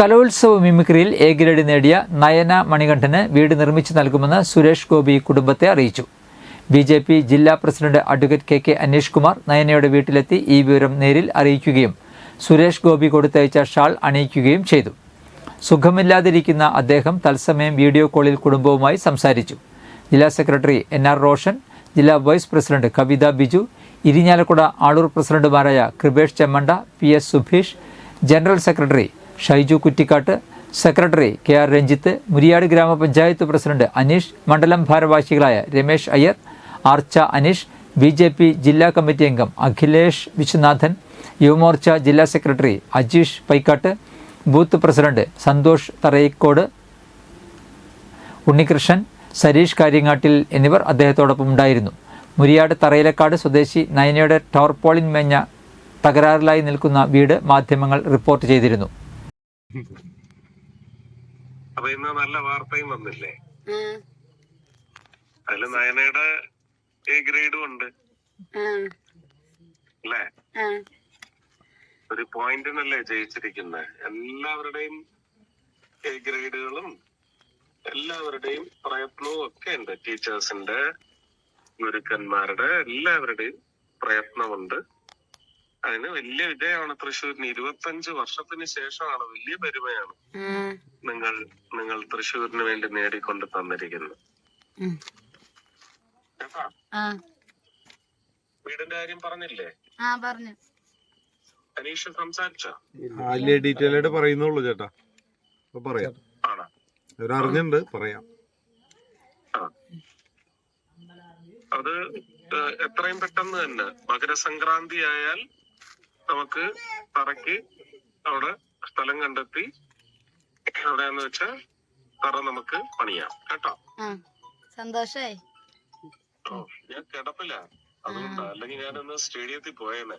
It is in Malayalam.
കലോത്സവ മിമിക്രിയിൽ എ ഗ്രേഡ് നേടിയ നയന മണികണ്ഠന് വീട് നിർമ്മിച്ചു നൽകുമെന്ന് സുരേഷ് ഗോപി കുടുംബത്തെ അറിയിച്ചു. ബി ജെ പി ജില്ലാ president advocate K K Aneesh Kumar നയനയുടെ വീട്ടിലെത്തി ഈ വിവരം നേരിൽ അറിയിക്കുകയും സുരേഷ് ഗോപി കൊടുത്തയച്ച ഷാൾ അണിയിക്കുകയും ചെയ്തു. സുഖമില്ലാതിരിക്കുന്ന അദ്ദേഹം തത്സമയം വീഡിയോ കോളിൽ കുടുംബവുമായി സംസാരിച്ചു. ജില്ലാ സെക്രട്ടറി എൻ ആർ റോഷൻ ജില്ലാ വൈസ് പ്രസിഡന്റ് കവിത ബിജു ഇരിഞ്ഞാലക്കുട ആളൂർ പ്രസിഡന്റുമാരായ Kripesh Chemmanda P S Subheesh general secretary Shaiju Kuttikkattu secretary K R Ranjith Muriyad ഗ്രാമപഞ്ചായത്ത് പ്രസിഡന്റ് അനീഷ് മണ്ഡലം ഭാരവാഹികളായ Ramesh Iyer Archa Aneesh B J P ജില്ലാ കമ്മിറ്റി അംഗം അഖിലേഷ് വിശ്വനാഥൻ യുവമോർച്ച ജില്ലാ secretary Ajeesh Paikkattu booth president Santhosh Tharayikkode Unnikrishnan Sareesh Karyangattil എന്നിവർ അദ്ദേഹത്തോടൊപ്പം ഉണ്ടായിരുന്നു. മുരിയാട് തറയിലക്കാട് സ്വദേശി നയനയുടെ ടോർപോളിൻ മേഞ്ഞ തകരാറിലായി നിൽക്കുന്ന വീട് മാധ്യമങ്ങൾ റിപ്പോർട്ട് ചെയ്തിരുന്നു. അപ്പൊ ഇന്ന് നല്ല വാർത്തയും വന്നില്ലേ? അതിൽ നയനയുടെ എ ഗ്രേഡും ഉണ്ട്. അല്ലേ. ഒരു പോയിന്റിനല്ലേ ജയിച്ചിരിക്കുന്നത് എല്ലാവരുടെയും എ ഗ്രേഡുകളും എല്ലാവരുടെയും പ്രയത്നവും ഒക്കെ ഉണ്ട്. ടീച്ചേഴ്സിന്റെ ഗുരുക്കന്മാരുടെ എല്ലാവരുടെയും പ്രയത്നമുണ്ട്. അതിന് വലിയ വിജയമാണ് തൃശ്ശൂരിന്. ഇരുപത്തഞ്ച് വർഷത്തിന് ശേഷമാണ് വലിയ പെരുമയാണ് നിങ്ങൾ നിങ്ങൾ തൃശ്ശൂരിന് വേണ്ടി നേടിക്കൊണ്ട് തന്നിരിക്കുന്നത്. വീടിന്റെ കാര്യം പറഞ്ഞില്ലേ? ആ പറഞ്ഞു. അനീഷ് സംസാരിച്ചോ? വലിയ ഡീറ്റെയിൽ ആയിട്ട് പറയുന്നുള്ളൂ ചേട്ടാ. പറയാം. ആണോ? ഇവരറിഞ്ഞിട്ടുണ്ട് പറയാം. അത് എത്രയും പെട്ടെന്ന് തന്നെ മകരസംക്രാന്തി ആയാൽ നമുക്ക് തറയ്ക്ക് അവിടെ സ്ഥലം കണ്ടെത്തി എവിടെയാന്ന് വെച്ചാ തറ നമുക്ക് പണിയാം. കേട്ടോ? സന്തോഷായി. ഞാൻ കിടപ്പില്ല അതുകൊണ്ടാ. അല്ലെങ്കിൽ ഞാനൊന്ന് സ്റ്റേഡിയത്തിൽ പോയേനെ.